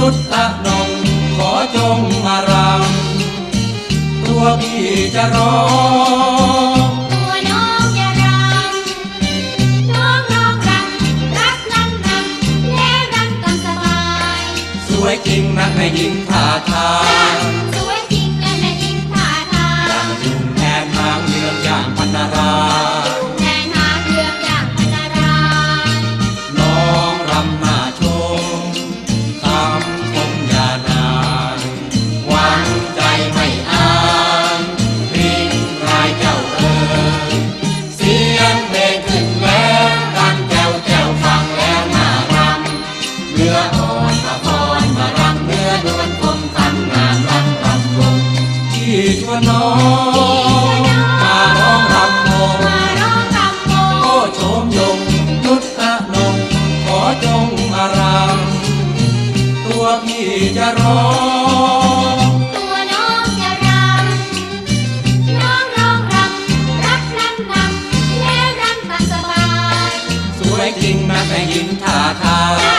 นุษตะนงขอจงมารำตัวพี่จะร้องตัวน้องอย่ารำน้องร้องรำรักลำรำแล้วรำตามสบาย สวยจริงนักแม่หญิงท่าทางสวยจริง นน้องมาร้องรำวงมาร้องรำวงโอ้โชมยงนุษตะนงขอจงมารำตัวพี่จะร้องตัวน้องอย่ารำน้องร้องรำรักลำรำแล้วรำตามสบายสวยจริงนะแม่หญิงท่าทาง